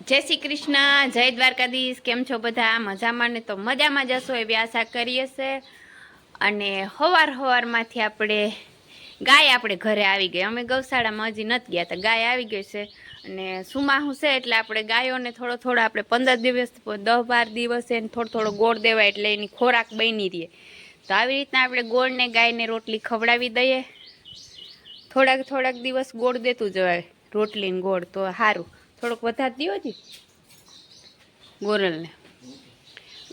જય શ્રી કૃષ્ણ, જય દ્વારકાધીશ, કેમ છો બધા? મજામાં ને? તો મજામાં જશો એવી આશા કરીએ છે. અને હવાર હવારમાંથી આપણે ગાય આપણે ઘરે આવી ગઈ. અમે ગૌશાળામાં હજી નથી ગયા હતા ગાય આવી ગઈ છે. અને સુમાહું છે એટલે આપણે ગાયોને થોડો થોડો આપણે પંદર દિવસ દસ બાર દિવસે થોડો થોડો ગોળ દેવાય એટલે એની ખોરાક બની રહે. તો આવી રીતના આપણે ગોળને, ગાયને રોટલી ખવડાવી દઈએ. થોડાક થોડાક દિવસ ગોળ દેતું જવાય રોટલીને ગોળ તો સારું. થોડોક વધારે દ્યો જી. ગોરલને.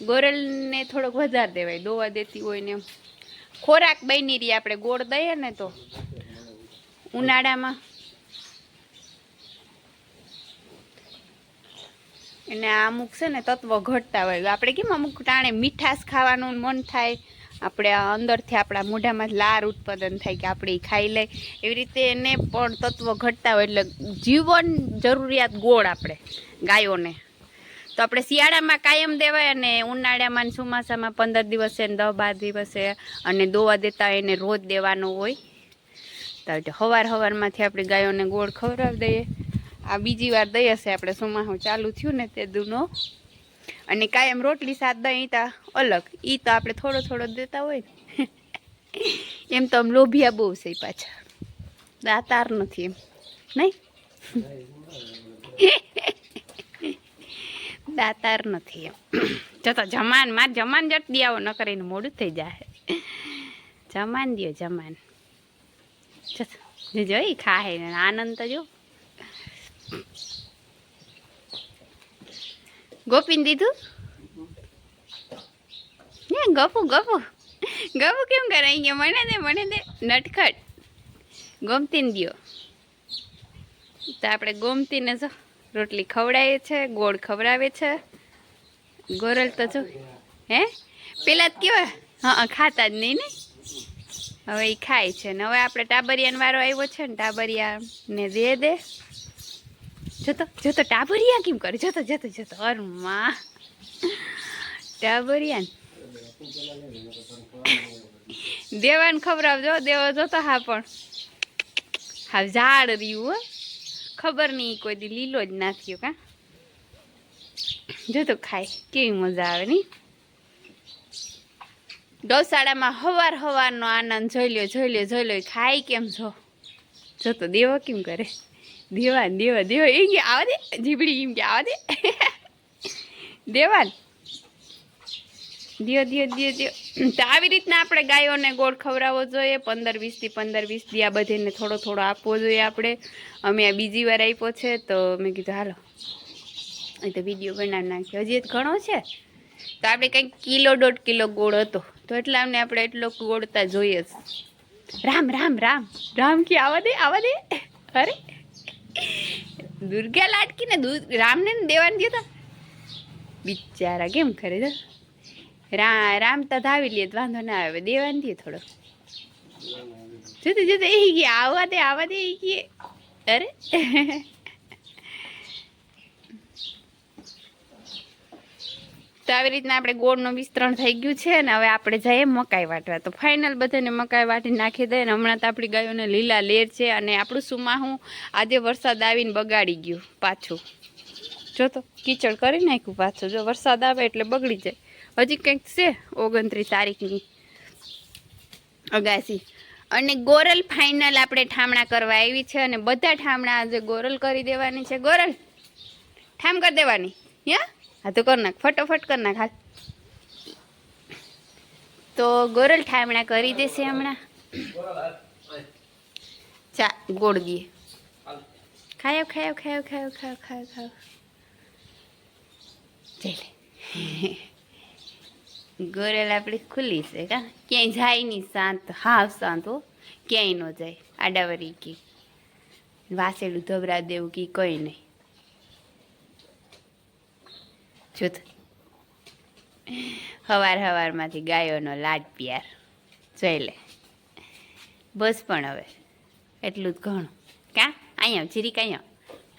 ગોરલને થોડોક વધારે દેવાય દોવા દેતી હોય ને એમ. ખોરાક બની રહી આપણે ગોળ દઈએ ને તો. ઉનાળામાં. એને અમુક છે ને તત્વ ઘટતા હોય. આપણે કેમ અમુક ટાણે મીઠાશ ખાવાનું મન થાય આપણે આ અંદરથી આપણા મોઢામાં લાર ઉત્પાદન થાય કે આપણે ખાઈ લઈ એવી રીતે એને પણ તત્વ ઘટતા હોય એટલે જીવન જરૂરિયાત ગોળ આપણે, ગાયોને. તો આપણે શિયાળામાં કાયમ દેવાય અને ઉનાળામાં ચોમાસામાં પંદર દિવસે ને દસ બાર દિવસે અને દોવા દેતા હોય એને રોજ દેવાનો હોય. તો હવાર હવારમાંથી આપણે ગાયોને ગોળ ખવડાવી દઈએ. આ બીજી વાર દઈએ છે, આપણે ચોમાસું ચાલુ થયું ને તે દૂનો અને કાયમ રોટલી શાક દહીં તા અલગ. એ તો આપણે થોડો થોડો દેતા હોય એમ તો આમ લોભિયા બહુ છે પાછા. દાતાર નથી એમ. નહીં? દાતાર નથી એમ. જતો જમાન, માર જમાન જટ દી આવો ન કરીને મોડું થઈ જાય જમાન દિયો જમાન. જતો જોઈ ખાહે આનંદ તો જો. ગોપીને દીધું ને ગપુ ગપુ. ગપુ કેમ કરાઈ ગયા મને દે મને દે. નટખટ. ગોમતીને દો તો આપણે ગોમતીને જો રોટલી ખવડાવીએ છે, ગોળ ખવડાવે છે. ગોરલ તો જો. હે? પેલા જ કેવા? હા ખાતા જ નહીં ને? હવે એ ખાય છે. ને હવે આપણે ટાબરિયાનો વારો આવ્યો છે ને ટાબરિયા ને દે દે. જતો જતો ટાબરિયા કેમ કરે? જતો જતો જતો અરમાં ટાબરિયા દેવાન ખવડાવજો, દેવો જોતો હા પણ. હા, ઝાડ રહ્યું, હો. ખબર નહીં કોઈ દી, લીલો જ ના થયો કા. જોતો ખાય, કેવી મજા આવે નહીં. ગૌશાળામાં હવાર હવારનો આનંદ, જોઈ લ્યો જોઈ લ્યો જોઈ લ્યો ખાય કેમ છો? જોતો દેવો કેમ કરે? દેવાન દેવા દેવા એ કે આવા દે જીબડી એમ કે આવા દે દેવાન. દિયો દિયો દિયો દિયો તો આવી રીતના આપણે ગાયોને ગોળ ખવડાવવો જોઈએ. પંદર વીસથી પંદર વીસ દી આ બધીને થોડો થોડો આપવો જોઈએ આપણે. અમે આ બીજી વાર આપ્યો છે, તો મેં કીધું, હાલો. એ તો વીડિયો બનાવી નાખ્યો. હજી ઘણો છે. તો આપણે કંઈક કિલો દોઢ કિલો ગોળ હતો. તો એટલા અમને આપણે એટલો ગોળતા જોઈએ જ. રામ રામ રામ. રામ કે આવા દે આવા દે. અરે. દુર્ગા લાટકી ને રામને દેવાને દીધા બિચારા કેમ કરે તો રામ તો ધાવી લે વાંધો ના આવે, દેવાને દે થોડો. જુદી જુદી એ ગયા, આવવા દે આવવા દે, એ ગયે. અરે આવી રીતના આપણે ગોળનું વિસ્તરણ થઈ ગયું છે ને હવે આપણે જઈએ મકાઈ વાટવા. તો ફાઇનલ બધાને મકાઈ વાટી નાખી દઈએ ને હમણાં તો આપણી ગાયોને લીલા લેર છે અને આપણું સુમાહું આજે વરસાદ આવીને બગાડી ગયું પાછું. જો તો કીચડ કરી નાખ્યું પાછું. જો વરસાદ આવે એટલે બગડી જાય. હજી કંઈક છે ઓગણત્રીસ તારીખની? અગાસી. અને ગોરલ ફાઇનલ આપણે ઠામણા કરવા આવી છે અને બધા ઠામણા આજે ગોરલ કરી દેવાની છે. ગોરલ, ઠામ કરી દેવાની. યા હા, તો કર નાખ, ફટોફટ કર નાખ, હાલ. તો ગોરલ ઠામણા કરી દેશે હમણાં. ચા, ગોળ દઈએ ખાયો ખાયો ખાયો ખાયો ખાયો ખાયો ખાયો. જઈ લે. ગોરલ આપણી ખુલ્લી છે, કા? ક્યાંય જાય નહીં શાંત, હાવ શાંત, હો. ક્યાંય ન જાય, આડાવરી કે. વાસેડું ધબરા દેવું કે કંઈ નહીં. જુત હવાર હવારમાંથી ગાયોનો લાડ પ્યાર. જોઈ લે. બસ પણ હવે. એટલું જ ઘણું. ક્યાં અહીંયા જીરીકા અહીંયા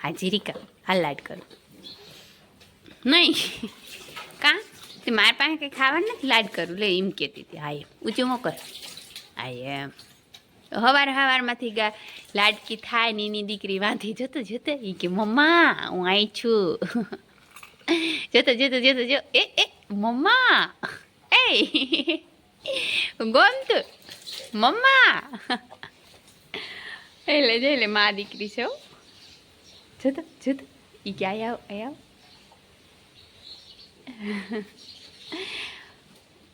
હા, જીરીકા. હા લાડ કરું. નહીં. કાં? તે મારા પાસે કંઈ ખાવાનું નથી? લાડ કરું. લે, એમ કહેતી હતી. હા, એમ. ઊંચું મોકલ હા, એમ. હવાર હવારમાંથી ગા, લાડકી થાય ને એની દીકરી વાંધી. જતો જતો. એ કે, મમ્મા, હું અહીં છું. જતો જતો જતો જો એ એ મમ્મા એ ગમતું મમ્મા એટલે જો મા દીકરી છે. જોતો જતો એ કે આવ આવ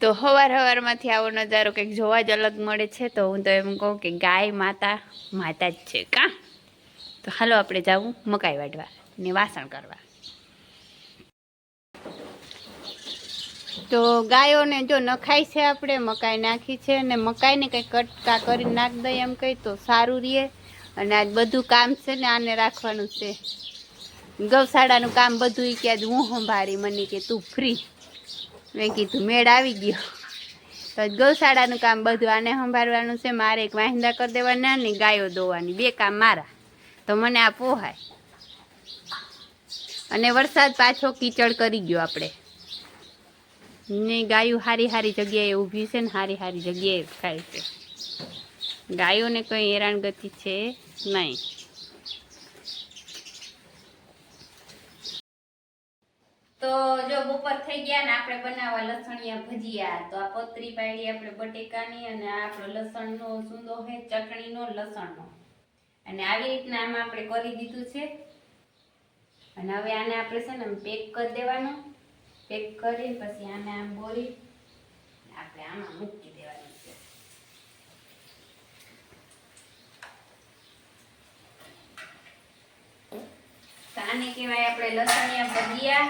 તો હવાર હવારમાંથી આવો નજારો કંઈક જોવા જ અલગ મળે છે, તો હું તો એમ કહું કે ગાય માતા માતા જ છે, કાં? તો હાલો, આપણે જાવું મકાઈ વાઢવા ને વાસણ કરવા. તો ગાયોને જો નખાય છે આપણે, મકાઈ નાખી છે ને મકાઈને કંઈ કટકા કરી નાખ દઈએ એમ કહી તો સારું રહે. અને આજ બધું કામ છે ને આને રાખવાનું છે. ગૌશાળાનું કામ બધું કે આજ હું સંભાળી, મને કે તું ફ્રી. મેં કીધું, મેળ આવી ગયો. તો ગૌશાળાનું કામ બધું આને સંભાળવાનું છે, મારે એક વાહિંદા કરી દેવાના ને ગાયો દોવાની, બે કામ મારા. તો મને આ પોહાય. અને વરસાદ પાછો કીચડ કરી ગયો આપણે. ને ગાયું હારી હારી જગ્યાએ ઊભી છે ને હારી હારી જગ્યાએ ખાય છે. ગાયોને કંઈ હેરાનગતિ છે નહીં. તો જો બપોર થઈ ગયા ને આપણે બનાવવા લસણિયા ભજીયા. તો આ પતરી પાડી આપણે બટેકાની અને આપણો લસણનો સુંદો છે, ચટણીનો લસણનો. અને આવી રીતના આમાં આપણે કરી દીધું છે. અને હવે આને આપણે છે ને પેક કરી દેવાનું. પેક કરી, પછી આને આમ બોરી, આપણે આમાં મૂકી દેવાની છે. આને કહેવાય આપણે લસણિયા ભજીયા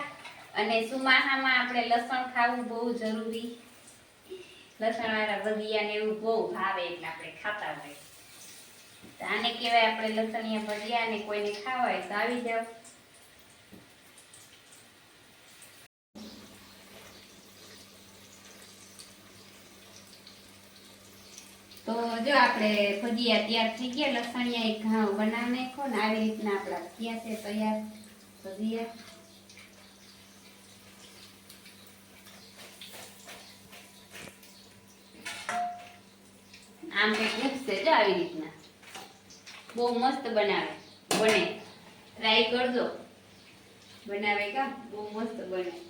અને સુમાહામાં આપણે લસણ ખાવું બહુ જરૂરી. લસણ વાળા ભજીયા ને એવું બહુ ભાવે એટલે આપણે ખાતા હોય. આને કહેવાય આપણે લસણિયા ભજીયા અને કોઈને ખાવા હોય તો આવી જાવ તો જો આપણે ભજીયા તૈયાર થઈ ગયા, લસણિયા એક ઘાવ બનાવી નાખો ને આવી રીતના આપણા થયા છે તૈયાર. ભજીયા. આમ કંઈક ઉગશે જો આવી રીતના. બહુ મસ્ત બનાવે, બને. ટ્રાય કરજો. બનાવે કા? બહુ મસ્ત બને.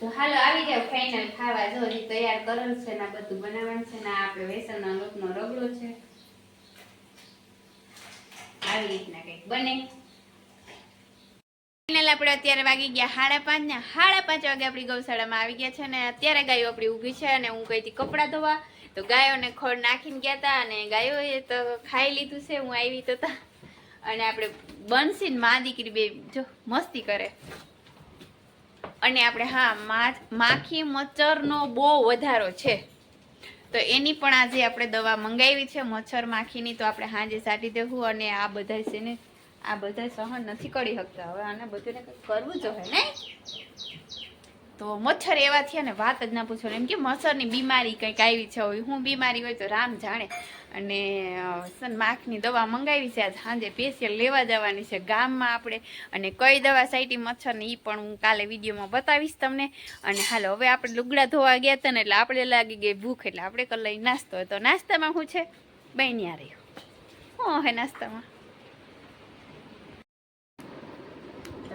તો હાલો, આવી જાવ ફાઇનલ ખાવા. જો, હજી તૈયાર કરેલ છે ને બધું બનાવવાનું છે ને આપણે બેસનના લોટનો રગડો છે. આવી રીતના કંઈક બને. આપણે અત્યારે વાગી ગયા સાડા પાંચ ને સાડા પાંચ વાગે આપણી ગૌશાળામાં આવી ગયા છે ને અત્યારે ગાયો આપણી ઊભી છે અને હું કઈ હતી કપડાં ધોવા. તો ગાયોને ખોળ નાખીને ગયા હતા અને ગાયોએ તો ખાઈ લીધું છે, હું આવી તો તા. અને આપણે ને મા દીકરી બે જો, મસ્તી કરે. અને આપણે, હા માખી મચ્છરનો બહુ વધારો છે. તો એની પણ આજે આપણે દવા મંગાવી છે, મચ્છર માખીની. તો આપણે સાંજે સાટી દેવું અને આ બધા છે ને, આ બધા સહન નથી કરી શકતા. હવે આને બધાને કંઈક કરવું જોઈએ ને તો મચ્છર એવા થયા ને, વાત જ ના પૂછો. એમ કે મચ્છરની બીમારી કંઈક આવી છે હોય હું બીમારી હોય તો રામ જાણે. અને સન માખની દવા મંગાવી છે આજ સાંજે ફેશિયલ લેવા જવાની છે ગામમાં આપણે. અને કઈ દવા સાઈટી મચ્છરની એ પણ હું કાલે વિડીયોમાં બતાવીશ તમને. અને હાલો, હવે આપણે લુગડા ધોવા ગયા હતા ને એટલે આપણે લાગી ગઈ ભૂખ, એટલે આપણે કલાઈ લઈ નાસ્તો. તો નાસ્તામાં શું છે? બન્યા રહ્યો શું હે નાસ્તામાં?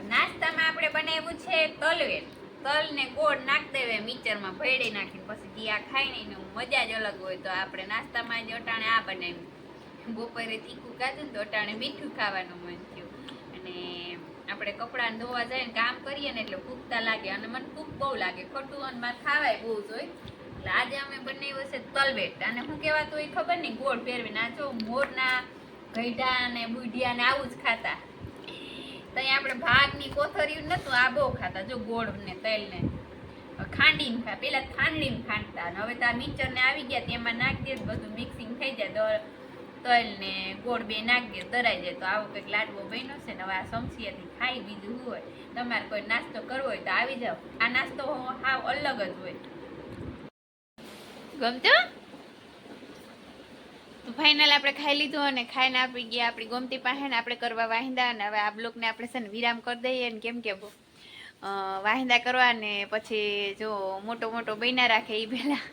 નાસ્તામાં આપણે બનાવ્યું છે તલવેલ. તલ ને ગોળ નાખી દેવે, મિક્સરમાં ભેળી નાખીને પછી જે આ ખાઈ નહીં ને મજા જ અલગ હોય તો આપણે નાસ્તામાં જ અટાણે આ બનાવ્યું. બપોરે તીખું ખાધું ને તો અટાણે મીઠું ખાવાનું મન થયું. અને આપણે કપડાં ધોવા જાય ને કામ કરીએ ને એટલે ભૂખતા લાગે. અને મને ભૂખ બહુ લાગે. ખોટું અને મારે ખાવાય બહુ જોઈએ એટલે આજે અમે બંને છે તલવેટ. અને શું કહેવાતું હોય ખબર નહીં, ગોળ ફેરવીને. આ જો મોરના ગઈઢા ને બુઢિયા ને આવું જ ખાતા. તઈ આપણે ભાગની કોથળિયું નતું આ બહુ ખાતા. જો ગોળ ને તેલ ને ખાંડીને ખા, પેલા ખાંડીને ખાંડતા અને હવે તો આ મિક્સર ને આવી ગયા, તેમાં નાખી દે બધું મિક્સિંગ થઈ જાય. દ- તલ ને ગોળ બે નાખી દે, તરાઈ જાય. તો આવો કંઈક લાડવો બન્યો છે ને હવે આ સમસિયાથી ખાઈ બીજું હોય? તમારે કોઈ નાસ્તો કરવો હોય તો આવી જાઓ. આ નાસ્તો હાવ અલગ જ હોય. ગમતો? તો ફાઇનલ આપણે ખાઈ લીધું અને ખાઈને આપી ગયા આપણી ગમતી પાસે ને આપણે કરવા વાહિંદા અને હવે આ બ્લોકને આપણે છે ને વિરામ કરી દઈએ ને કેમ કે વાહિંદા કરવા ને પછી જો મોટો મોટો બન્યા રાખે એ પહેલાં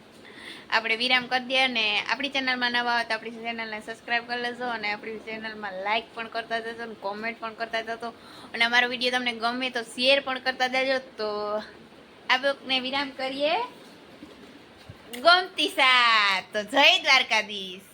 આપણે વિરામ કરી દઈએ અને આપણી ચેનલમાં નવા હોય તો આપણી ચેનલને સબસ્ક્રાઈબ કરી લેજો અને આપણી ચેનલમાં લાઇક પણ કરતા જજો અને કોમેન્ટ પણ કરતા જતો અને અમારો વીડિયો તમને ગમે તો શેર પણ કરતા જજો તો આ બ્લોકને વિરામ કરીએ. ગમતી સાથ તો જય દ્વારકાધીશ.